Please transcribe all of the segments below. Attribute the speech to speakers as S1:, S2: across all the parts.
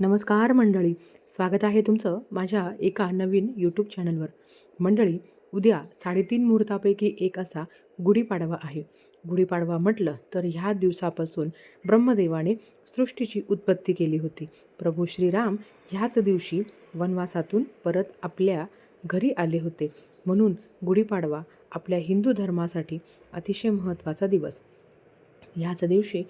S1: नमस्कार मंडळी. स्वागत आहे तुमचं माझ्या एका नवीन यूट्यूब चॅनलवर मंडळी उद्या साडेतीन मुहूर्तापैकी एक असा गुढीपाडवा आहे. गुढीपाडवा म्हटलं तर ह्या दिवसापासून ब्रह्मदेवाने सृष्टीची उत्पत्ती केली होती. प्रभू श्रीराम ह्याच दिवशी वनवासातून परत आपल्या घरी आले होते. म्हणून गुढीपाडवा आपल्या हिंदू धर्मासाठी अतिशय महत्त्वाचा दिवस. ह्याच दिवशी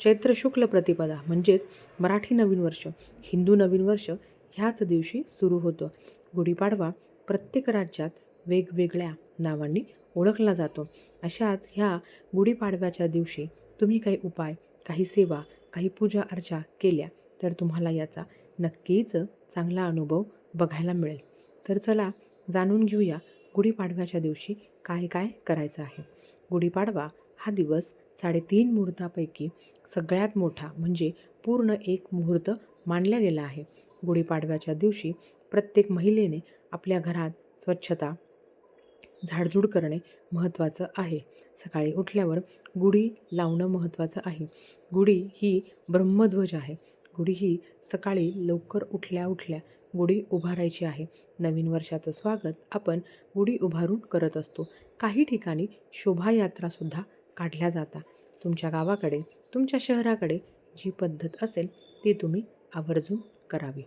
S1: चैत्र शुक्ल प्रतिपदा म्हणजेच मराठी नवीन वर्ष हिंदू नवीन वर्ष ह्याच दिवशी सुरू होतं. गुढीपाडवा प्रत्येक राज्यात वेगवेगळ्या नावांनी ओळखला जातो. अशाच ह्या गुढीपाडव्याच्या दिवशी तुम्ही काही उपाय काही सेवा काही पूजा अर्चा केल्या तर तुम्हाला याचा नक्कीच चांगला अनुभव बघायला मिळेल. तर चला जाणून घेऊया गुढीपाडव्याच्या दिवशी काय काय करायचं आहे. गुढीपाडवा हा दिवस साडेतीन मुहूर्तापैकी सगळ्यात मोठा म्हणजे पूर्ण एक मुहूर्त मानला गेला आहे. गुढीपाडव्याच्या दिवशी प्रत्येक महिलेने आपल्या घरात स्वच्छता झाडझूड करणे महत्त्वाचं आहे. सकाळी उठल्यावर गुढी लावणं महत्त्वाचं आहे. गुढी ही ब्रह्मध्वज आहे. गुढी ही सकाळी लवकर उठल्या उठल्या गुढी उभारायची आहे. नवीन वर्षाचं स्वागत आपण गुढी उभारून करत असतो. काही ठिकाणी शोभायात्रासुद्धा काढल्या जातात तुमच्या गावाकडे तुमच्या शहराकडे जी पद्धत असेल ती तुम्ही आवर्जून करावी.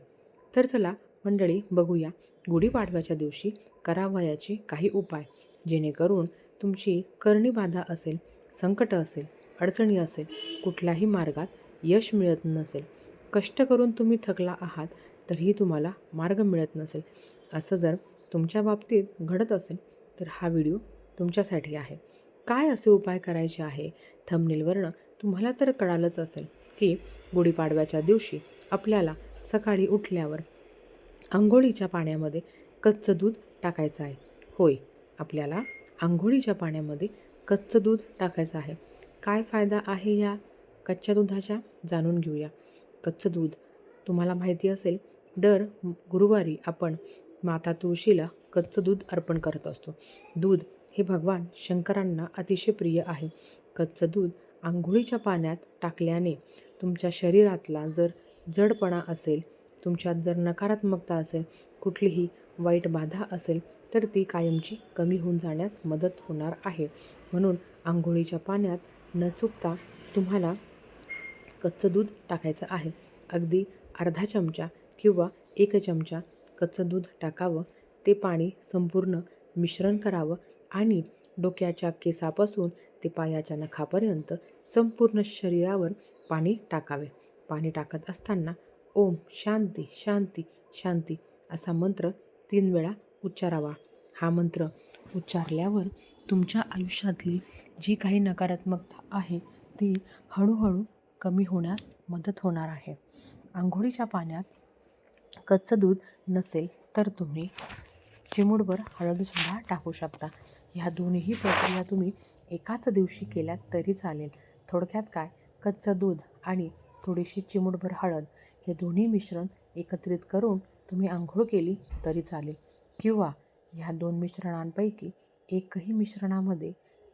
S1: तर चला मंडळी बघूया. गुढीपाडव्याच्या दिवशी करावयाचे काही उपाय. जेणेकरून तुमची कर्णीबाधा असेल संकट असेल अडचणी असेल कुठल्याही मार्गात यश मिळत नसेल कष्ट करून तुम्ही थकला आहात तरीही तुम्हाला मार्ग मिळत नसेल. असं जर तुमच्या बाबतीत घडत असेल तर हा व्हिडिओ तुमच्यासाठी आहे. काय असे उपाय करायचे आहे? थंबनेलवरनं तुम्हाला तर कळालंच असेल की गुढीपाडव्याच्या दिवशी आपल्याला सकाळी उठल्यावर आंघोळीच्या पाण्यामध्ये कच्चं दूध टाकायचं आहे. होय आपल्याला आंघोळीच्या पाण्यामध्ये कच्चं दूध टाकायचं आहे. काय फायदा आहे या कच्च्या दुधाच्या जाणून घेऊया. कच्चं दूध तुम्हाला माहिती असेल दर गुरुवारी आपण माता तुळशीला कच्चं दूध अर्पण करत असतो. दूध हे भगवान शंकरांना अतिशय प्रिय आहे. कच्चं दूध आंघोळीच्या पाण्यात टाकल्याने तुमच्या शरीरातला जर जडपणा असेल तुमच्यात जर नकारात्मकता असेल कुठलीही वाईट बाधा असेल तर ती कायमची कमी होऊन जाण्यास मदत होणार आहे. म्हणून आंघोळीच्या पाण्यात न चुकता तुम्हाला कच्चं दूध टाकायचं आहे. अगदी अर्धा चमचा किंवा एक चमचा कच्चं दूध टाकावं. ते पाणी संपूर्ण मिश्रण करावं. आणि डोक्याच्या केसापासून ते पायाच्या नखापर्यंत संपूर्ण शरीरावर पाणी टाकावे. पाणी टाकत असताना ओम शांती शांती शांती असा मंत्र तीन वेळा उच्चारावा. हा मंत्र उच्चारल्यावर तुमच्या आयुष्यातली जी काही नकारात्मकता आहे ती हळूहळू कमी होण्यास मदत होणार आहे. आंघोळीच्या पाण्यात कच्चं दूध नसेल तर तुम्ही चिमूटभर हळदसुद्धा टाकू शकता. ह्या दोन्हीही प्रक्रिया तुम्ही एकाच दिवशी केल्यात तरी चालेल. थोडक्यात काय? कच्चं दूध आणि थोडीशी चिमूटभर हळद हे दोन्ही मिश्रण एकत्रित करून तुम्ही आंघोळ केली तरी चालेल. किंवा ह्या दोन मिश्रणांपैकी एकही मिश्रणामध्ये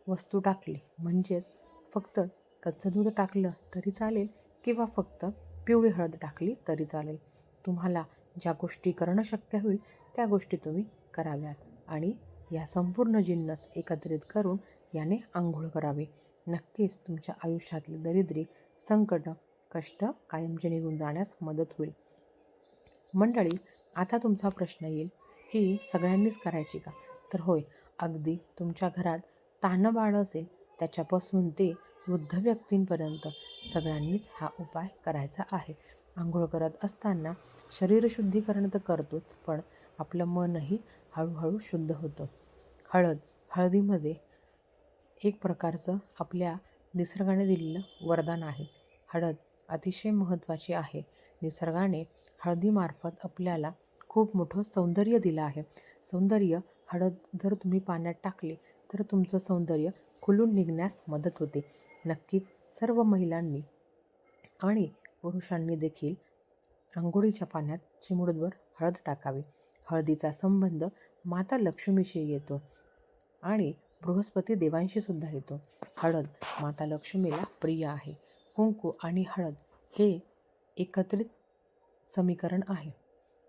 S1: वस्तू टाकली म्हणजेच फक्त कच्चं दूध टाकलं तरी चालेल किंवा फक्त पिवळी हळद टाकली तरी चालेल. तुम्हाला ज्या गोष्टी करणं शक्य होईल त्या गोष्टी तुम्ही कराव्यात आणि या संपूर्ण जिन्नस एकत्रित करून याने आंघोळ करावी. नक्कीच तुमच्या आयुष्यातली दरिद्री संकट कष्ट कायमचे निघून जाण्यास मदत होईल. मंडळी आता तुमचा प्रश्न येईल की सगळ्यांनीच करायची का? तर होय अगदी तुमच्या घरात तानं असेल त्याच्यापासून ते वृद्ध व्यक्तींपर्यंत सगळ्यांनीच हा उपाय करायचा आहे. आंघोळ करत असताना शरीरशुद्धीकरण तर करतोच पण आपलं मनही हळूहळू शुद्ध होतं. हळद हळदीमध्ये एक प्रकारचं आपल्या निसर्गाने दिलेलं वरदान आहे. हळद अतिशय महत्त्वाची आहे. निसर्गाने हळदीमार्फत आपल्याला खूप मोठं सौंदर्य दिलं आहे. सौंदर्य हळद जर तुम्ही पाण्यात टाकली तर तुमचं सौंदर्य खुलून निघण्यास मदत होते. नक्कीच सर्व महिलांनी आणि पुरुषांनी देखील आंघोळीच्या पाण्यात चिमुडभर हळद टाकावी. हळदीचा संबंध माता लक्ष्मीशी येतो आणि बृहस्पती देवांशी सुद्धा येतो. हळद माता लक्ष्मीला प्रिय आहे. कुंकू आणि हळद हे एकत्रित समीकरण आहे.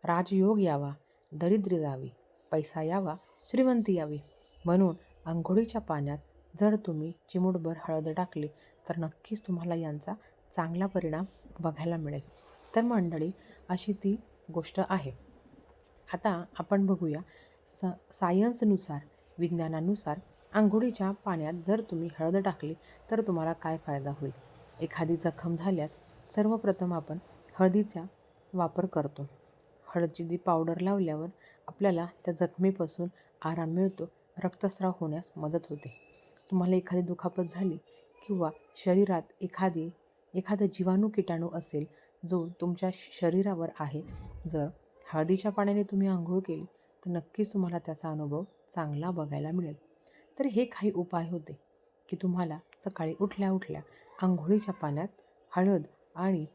S1: राजयोग यावा दरिद्री जावी पैसा यावा श्रीमंती यावी. म्हणून आंघोळीच्या पाण्यात जर तुम्ही चिमूटभर हळद टाकली तर नक्कीच तुम्हाला यांचा चांगला परिणाम बघायला मिळेल. तर मंडळी अशी ती गोष्ट आहे. आता आपण बघूया स सायन्सनुसार विज्ञानानुसार आंघोळीच्या पाण्यात जर तुम्ही हळद टाकली तर तुम्हाला काय फायदा होईल? एखादी जखम झाल्यास सर्वप्रथम आपण हळदीचा वापर करतो. हळदीची पावडर लावल्यावर आपल्याला त्या जखमीपासून आराम मिळतो रक्तस्राव होण्यास मदत होते. तुम्हाला एखादी दुखापत झाली किंवा शरीरात एखादी एखादा जीवाणू किटाणू असेल जो तुमच्या श- शरीरावर आहे जर हळदीच्या पाण्याने तुम्ही आंघोळ केली तर नक्कीच तुम्हाला त्याचा अनुभव चांगला बघायला मिळेल. तर हे काही उपाय होते की तुम्हाला सकाळी उठल्या उठल्या आंघोळीच्या पाण्यात हळद आणि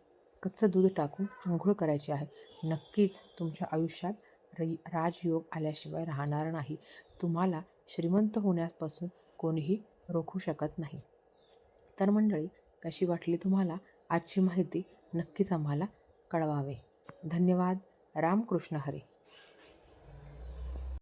S1: कच्चं दूध टाकून आंघोळ करायची आहे. नक्कीच तुमच्या आयुष्यात रै राजयोग आल्याशिवाय राहणार नाही. तुम्हाला श्रीमंत होण्यापासून कोणीही रोखू शकत नाही. तर मंडळी कशी वाटली तुम्हाला आजची माहिती नक्कीच आम्हाला कळवावे. धन्यवाद. रामकृष्ण हरी.